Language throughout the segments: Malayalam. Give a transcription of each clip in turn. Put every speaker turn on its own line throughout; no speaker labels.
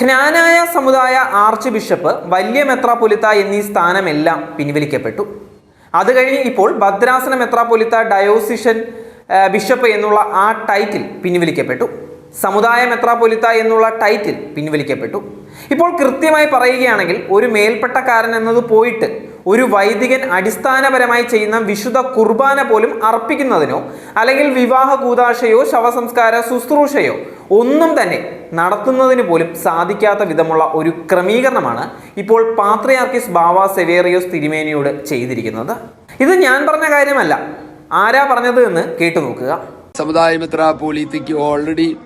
ജ്ഞാനായ സമുദായ ആർച്ച് ബിഷപ്പ് വലിയ മെത്രാപൊലിത്ത എന്നീ സ്ഥാനമെല്ലാം പിൻവലിക്കപ്പെട്ടു. അത് കഴിഞ്ഞ് ഇപ്പോൾ ഭദ്രാസന മെത്രാപൊലിത്ത ഡയോസിഷൻ ബിഷപ്പ് എന്നുള്ള ആ ടൈറ്റിൽ പിൻവലിക്കപ്പെട്ടു. സമുദായ മെത്രാപൊലിത്ത എന്നുള്ള ടൈറ്റിൽ പിൻവലിക്കപ്പെട്ടു. ഇപ്പോൾ കൃത്യമായി പറയുകയാണെങ്കിൽ ഒരു മേൽപ്പെട്ടക്കാരൻ എന്നത് പോയിട്ട് ഒരു വൈദികൻ അടിസ്ഥാനപരമായി ചെയ്യുന്ന വിശുദ്ധ കുർബാന പോലും അർപ്പിക്കുന്നതിനോ അല്ലെങ്കിൽ വിവാഹ കൂതാശയോ ശവസംസ്കാര ശുശ്രൂഷയോ ഒന്നും തന്നെ നടത്തുന്നതിന് പോലും സാധിക്കാത്ത വിധമുള്ള ഒരു ക്രമീകരണമാണ് ഇപ്പോൾ പാത്രയാർക്കിസ് ബാവ സെവേറിയോസ് തിരുമേനിയോട് ചെയ്തിരിക്കുന്നത്. ഇത് ഞാൻ പറഞ്ഞ കാര്യമല്ല. ആരാ പറഞ്ഞത് എന്ന് കേട്ടു നോക്കുക.
സമുദായ ഓൾറെഡി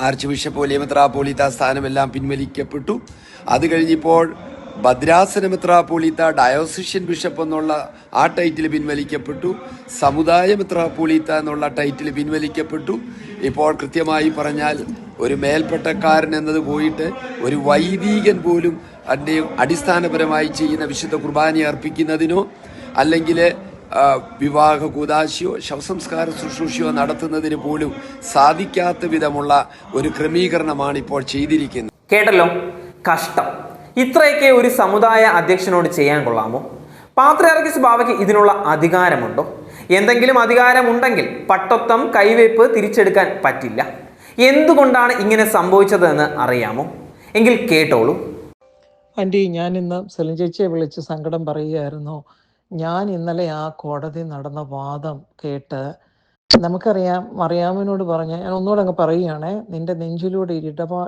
ആർച്ച് ബിഷപ്പ് വലിയ മെത്രാപോലീത്ത സ്ഥാനമെല്ലാം പിൻവലിക്കപ്പെട്ടു. അത് കഴിഞ്ഞിപ്പോൾ ഭദ്രാസന മെത്രാപോലീത്ത ഡയോസിഷ്യൻ ബിഷപ്പ് എന്നുള്ള ആ ടൈറ്റിൽ പിൻവലിക്കപ്പെട്ടു. സമുദായ മെത്രാപോലീത്ത എന്നുള്ള ടൈറ്റിൽ പിൻവലിക്കപ്പെട്ടു. ഇപ്പോൾ കൃത്യമായി പറഞ്ഞാൽ ഒരു മേൽപ്പെട്ടക്കാരൻ എന്നത് പോയിട്ട് ഒരു വൈദികൻ പോലും അതിന്റെ അടിസ്ഥാനപരമായി ചെയ്യുന്ന വിശുദ്ധ കുർബാന അർപ്പിക്കുന്നതിനോ അല്ലെങ്കിൽ വിവാഹ കൂതാശിയോ ശവസംസ്കാര ശുശ്രൂഷയോ നടത്തുന്നതിന് പോലും സാധിക്കാത്ത വിധമുള്ള ഒരു ക്രമീകരണമാണ് ഇപ്പോൾ ചെയ്തിരിക്കുന്നത്.
കേട്ടല്ലോ? കഷ്ടം. ഇത്രയൊക്കെ ഒരു സമുദായ അധ്യക്ഷനോട് ചെയ്യാൻ കൊള്ളാമോ? പാത്രിയാർക്കിസ് ബാവയ്ക്ക് ഇതിനുള്ള അധികാരമുണ്ടോ? എന്തെങ്കിലും അധികാരമുണ്ടെങ്കിൽ പട്ടത്വം കൈവയ്പ് തിരിച്ചെടുക്കാൻ പറ്റില്ല. എന്തുകൊണ്ടാണ് ഇങ്ങനെ സംഭവിച്ചതെന്ന് അറിയാമോ? എങ്കിൽ കേട്ടോളൂ.
ആന്റി ഞാൻ ഇന്ന് സെലിൻ ചേച്ചിയെ വിളിച്ച് സങ്കടം പറയുകയായിരുന്നു. ഞാൻ ഇന്നലെ ആ കോടതി നടന്ന വാദം കേട്ട് നമുക്കറിയാം മറിയാമിനോട് പറഞ്ഞ് ഞാൻ ഒന്നുകൂടെ അങ്ങ് പറയുകയാണേ നിന്റെ നെഞ്ചിലൂടെ ഇരിടപാ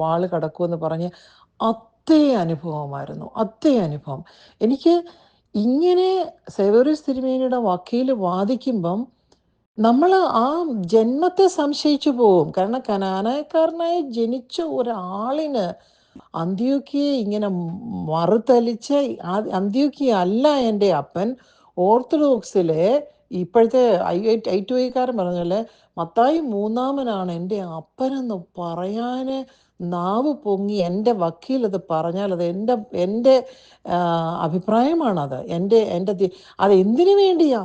വാൾ കടക്കുമെന്ന് പറഞ്ഞ് അതേ അനുഭവമായിരുന്നു അതേ അനുഭവം. എനിക്ക് ഇങ്ങനെ സേവറിയസ് തിരുമേനിയുടെ വക്കീൽ വാദിക്കുമ്പം നമ്മൾ ആ ജന്മത്തെ സംശയിച്ചു പോവും കാരണം കനാനായക്കാരനായി ജനിച്ച ഒരാളിന് അന്ത്യോക്കിയെ ഇങ്ങനെ മറുതലിച്ച് അന്ത്യോക്കിയ അല്ല എന്റെ അപ്പൻ. ഓർത്തഡോക്സിലെ ഇപ്പോഴത്തെ ഐ ഐ ടു ഐക്കാരൻ പറഞ്ഞ പോലെ മത്തായി മൂന്നാമനാണ് എന്റെ അപ്പനെന്ന് പറയാൻ നാവ് പൊങ്ങി എന്റെ വക്കീൽ അത് പറഞ്ഞാൽ അത് എന്റെ എന്റെ അഭിപ്രായമാണത്. എന്റെ എന്റെ അത് എന്തിനു വേണ്ടിയാ?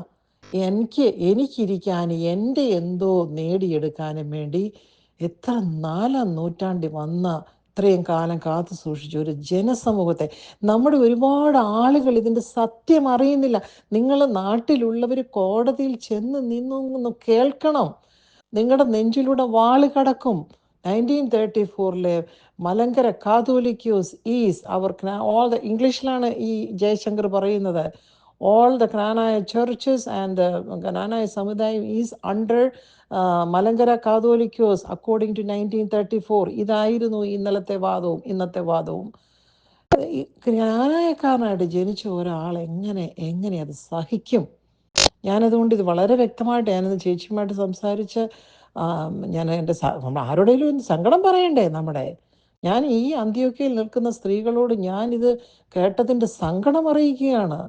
എനിക്ക് എനിക്കിരിക്കാൻ എന്റെ എന്തോ നേടിയെടുക്കാനും വേണ്ടി എത്ര നാലാം നൂറ്റാണ്ടി വന്ന ഇത്രയും കാലം കാത്തു സൂക്ഷിച്ച ഒരു ജനസമൂഹത്തെ. നമ്മുടെ ഒരുപാട് ആളുകൾ ഇതിന്റെ സത്യം അറിയുന്നില്ല. നിങ്ങൾ നാട്ടിലുള്ളവർ കോടതിയിൽ ചെന്ന് നിന്നൊന്ന് കേൾക്കണം. നിങ്ങളുടെ നെഞ്ചിലൂടെ വാൾ കടക്കും. Nineteen thirty ഫോറിലെ Malankara Catholicos is our all the ഇംഗ്ലീഷിലാണ് ഈ ജയശങ്കർ പറയുന്നത്. All the Knanaya churches and the samudayam is under Malankara Catholicos according to nineteen thirty four ഇതായിരുന്നു ഇന്നലത്തെ വാദവും ഇന്നത്തെ വാദവും. ജ്ഞാനായക്കാരനായിട്ട് ജനിച്ച ഒരാൾ എങ്ങനെ എങ്ങനെ അത് സഹിക്കും? ഞാനതുകൊണ്ട് ഇത് വളരെ വ്യക്തമായിട്ട് ഞാനിന്ന് ചേച്ചിയുമായിട്ട് സംസാരിച്ച് ഞാൻ എന്റെ നമ്മൾ ആരോടെങ്കിലും സങ്കടം പറയണ്ടേ നമ്മുടെ? ഞാൻ ഈ അന്ത്യോക്കയിൽ നിൽക്കുന്ന സ്ത്രീകളോട് ഞാനിത് കേട്ടതിന്റെ സങ്കടം അറിയിക്കുകയാണ്.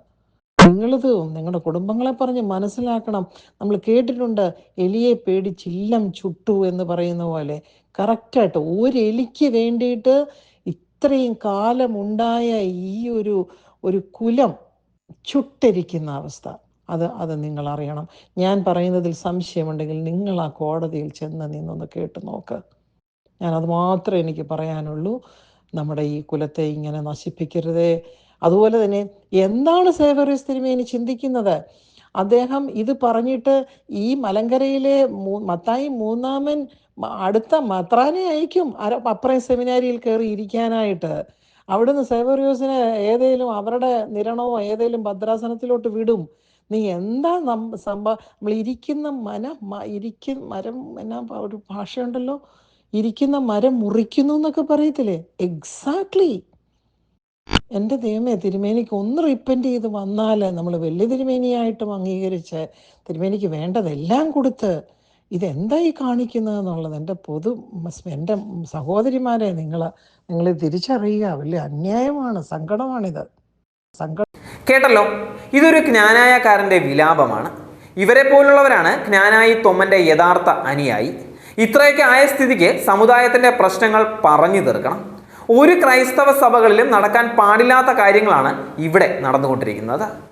നിങ്ങളിത് നിങ്ങളുടെ കുടുംബങ്ങളെ പറഞ്ഞ് മനസ്സിലാക്കണം. നമ്മൾ കേട്ടിട്ടുണ്ട് എലിയെ പേടിച്ചില്ലം ചുട്ടു എന്ന് പറയുന്ന പോലെ. കറക്റ്റായിട്ട് ഒരു എലിക്ക് വേണ്ടിയിട്ട് ഇത്രയും കാലമുണ്ടായ ഈ ഒരു ഒരു കുലം ചുട്ടരിക്കുന്ന അവസ്ഥ. അത് അത് നിങ്ങൾ അറിയണം. ഞാൻ പറയുന്നതിൽ സംശയമുണ്ടെങ്കിൽ നിങ്ങൾ ആ കോടതിയിൽ ചെന്ന് നിന്നൊന്ന് കേട്ട് നോക്ക്. ഞാൻ അത് മാത്രമേ എനിക്ക് പറയാനുള്ളൂ. നമ്മുടെ ഈ കുലത്തെ ഇങ്ങനെ നശിപ്പിക്കരുതേ. അതുപോലെ തന്നെ എന്താണ് സേവറിയസ് തിരുമേനി ചിന്തിക്കുന്നത്? അദ്ദേഹം ഇത് പറഞ്ഞിട്ട് ഈ മലങ്കരയിലെ മത്തായി മൂന്നാമൻ അടുത്ത മത്രാനെ അയക്കും. അപ്പറേ സെമിനാരിയിൽ കയറി ഇരിക്കാനായിട്ട്. അവിടുന്ന് സേവറിയോസിനെ ഏതെങ്കിലും അവരുടെ നിരണമോ ഏതെങ്കിലും ഭദ്രാസനത്തിലോട്ട് വിടും. നീ എന്താ നം സംഭവം നമ്മൾ ഇരിക്കുന്ന മന ഇരിക്ക മരം എന്നാ ഒരു ഭാഷയുണ്ടല്ലോ? ഇരിക്കുന്ന മരം മുറിക്കുന്നു എന്നൊക്കെ പറയത്തില്ലേ? എക്സാക്ട്ലി എന്റെ ദൈവമേ തിരുമേനിക്ക് ഒന്ന് റിപ്പന്റ് ചെയ്ത് വന്നാൽ നമ്മൾ വലിയ തിരുമേനിയായിട്ടും അംഗീകരിച്ച് തിരുമേനിക്ക് വേണ്ടതെല്ലാം കൊടുത്ത് ഇതെന്താ ഈ കാണിക്കുന്നത് എന്നുള്ളത് എന്റെ പൊതു എന്റെ സഹോദരിമാരെ നിങ്ങൾ നിങ്ങൾ തിരിച്ചറിയുക. വലിയ അന്യായമാണ് സങ്കടമാണിത്. സങ്കടം
കേട്ടല്ലോ? ഇതൊരു ജ്ഞാനായക്കാരന്റെ വിലാപമാണ്. ഇവരെ പോലുള്ളവരാണ് ജ്ഞാനായി തൊമ്മന്റെ യഥാർത്ഥ അനുയായി. ഇത്രയൊക്കെ ആയ സ്ഥിതിക്ക് സമുദായത്തിന്റെ പ്രശ്നങ്ങൾ പറഞ്ഞു തീർക്കണം. ഒരു ക്രൈസ്തവ സഭകളിലും നടക്കാൻ പാടില്ലാത്ത കാര്യങ്ങളാണ് ഇവിടെ നടന്നുകൊണ്ടിരിക്കുന്നത്.